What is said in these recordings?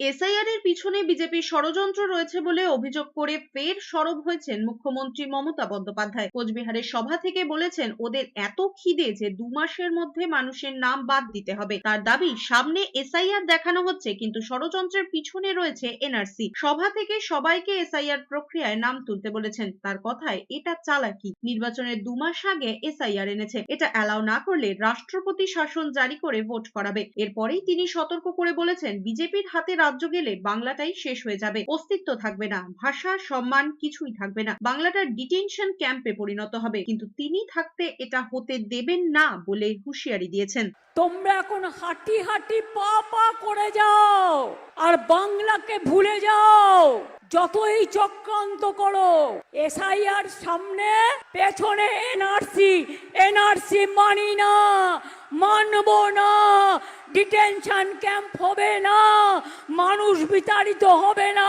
SIR এর পিছনে বিজেপির ষড়যন্ত্র রয়েছে বলে অভিযোগ করে ফের সরব হয়েছেন মুখ্যমন্ত্রী মমতা বন্দ্যোপাধ্যায়। কোচবিহারের সভা থেকে বলেছেন, ওদের এত খিদে যে দু মাসের মধ্যে মানুষের নাম বাদ দিতে হবে। তার দাবি, সামনে এসআইআর দেখানো হচ্ছে, কিন্তু ষড়যন্ত্রের পিছনে রয়েছে এনআরসি সভা থেকে সবাইকে এসআইআর প্রক্রিয়ায় নাম তুলতে বলেছেন। তার কথায়, এটা চালাকি নির্বাচনের দু মাস আগে এসআইআর এনেছে। এটা অ্যালাউ না করলে রাষ্ট্রপতি শাসন জারি করে ভোট করাবে। এরপরেই তিনি সতর্ক করে বলেছেন, বিজেপির হাতে রাজ্য গেলে বাংলাটাই শেষ হয়ে যাবে। অস্তিত্ব থাকবে না, ভাষা, সম্মান কিছুই থাকবে না। বাংলাটা ডিটেনশন ক্যাম্পে পরিণত হবে। কিন্তু তিনি থাকতে এটা হতে দেবেন না বলে হুঁশিয়ারি দিয়েছেন। তোমরা এখন হাঁটি হাঁটি পা পা করে যাও আর বাংলাকে ভুলে যাও। যতই চক্রান্ত করো, এসআইআর সামনে, পেছনে এনআরসি এনআরসি মানি না, মানব না। ডিটেনশন ক্যাম্প হবে না, মানুষ বিতাড়িত হবে না,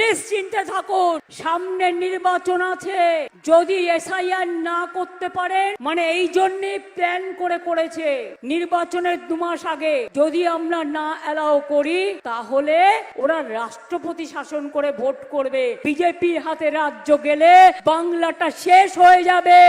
নিশ্চিন্তে থাকুন। সামনে নির্বাচন আছে, যদি এসআইআর না করতে পারে মানে এই জন্যে প্ল্যান করে করেছে। নির্বাচনের দু মাস আগে, যদি আমরা না অ্যালাউ করি, তাহলে ওরা রাষ্ট্রপতি শাসন করে ভোট করবে। বিজেপির হাতে রাজ্য গেলে বাংলাটা শেষ হয়ে যাবে।